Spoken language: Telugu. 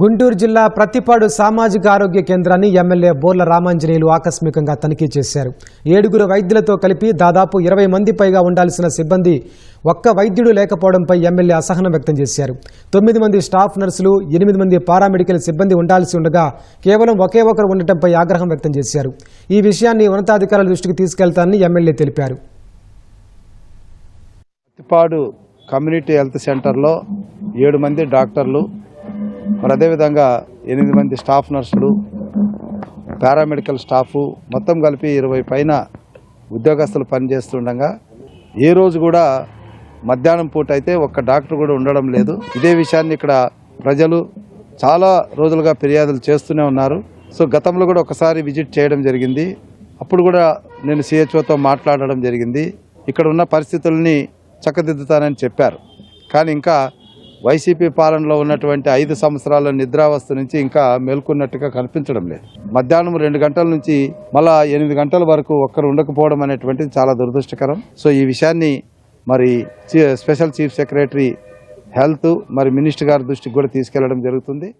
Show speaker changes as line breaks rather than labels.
గుంటూరు జిల్లా ప్రతిపాడు సామాజిక ఆరోగ్య కేంద్రాన్ని ఎమ్మెల్యే బోర్ల రామాంజనేయులు ఆకస్మికంగా తనిఖీ చేశారు. ఏడుగురు వైద్యులతో కలిపి దాదాపు ఇరవై మంది పైగా ఉండాల్సిన సిబ్బంది ఒక్క వైద్యుడు లేకపోవడంపై ఎమ్మెల్యే అసహనం వ్యక్తం చేశారు. తొమ్మిది మంది స్టాఫ్ నర్సులు ఎనిమిది మంది పారామెడికల్ సిబ్బంది ఉండాల్సి ఉండగా కేవలం ఒకే ఒకరు ఉండటంపై ఆగ్రహం వ్యక్తం చేశారు. ఈ విషయాన్ని ఉన్నతాధికారుల దృష్టికి తీసుకెళ్తానని ఎమ్మెల్యే తెలిపారు.
పత్తిపాడు కమ్యూనిటీ హెల్త్ సెంటర్లో ఏడు మంది డాక్టర్లు మరి అదేవిధంగా ఎనిమిది మంది స్టాఫ్ నర్సులు పారామెడికల్ స్టాఫ్ మొత్తం కలిపి ఇరవై పైన ఉద్యోగస్తులు పనిచేస్తుండగా ఏ రోజు కూడా మధ్యాహ్నం పూట అయితే ఒక్క డాక్టర్ కూడా ఉండడం లేదు. ఇదే విషయాన్ని ఇక్కడ ప్రజలు చాలా రోజులుగా ఫిర్యాదులు చేస్తూనే ఉన్నారు. సో గతంలో కూడా ఒకసారి విజిట్ చేయడం జరిగింది. అప్పుడు కూడా నేను సిహెచ్ఓతో మాట్లాడడం జరిగింది. ఇక్కడ ఉన్న పరిస్థితుల్ని చక్కదిద్దుతానని చెప్పారు. కానీ ఇంకా వైసీపీ పాలనలో ఉన్నటువంటి ఐదు సంవత్సరాల నిద్రావస్థ నుంచి ఇంకా మేల్కొన్నట్టుగా కనిపించడం లేదు. మధ్యాహ్నం రెండు గంటల నుంచి మళ్ళా ఎనిమిది గంటల వరకు ఒక్కరు ఉండకపోవడం అనేటువంటిది చాలా దురదృష్టకరం. సో ఈ విషయాన్ని మరి చీ- స్పెషల్ చీఫ్ సెక్రటరీ హెల్త్ మరి మినిస్టర్ గారి దృష్టికి కూడా తీసుకెళ్ళడం జరుగుతుంది.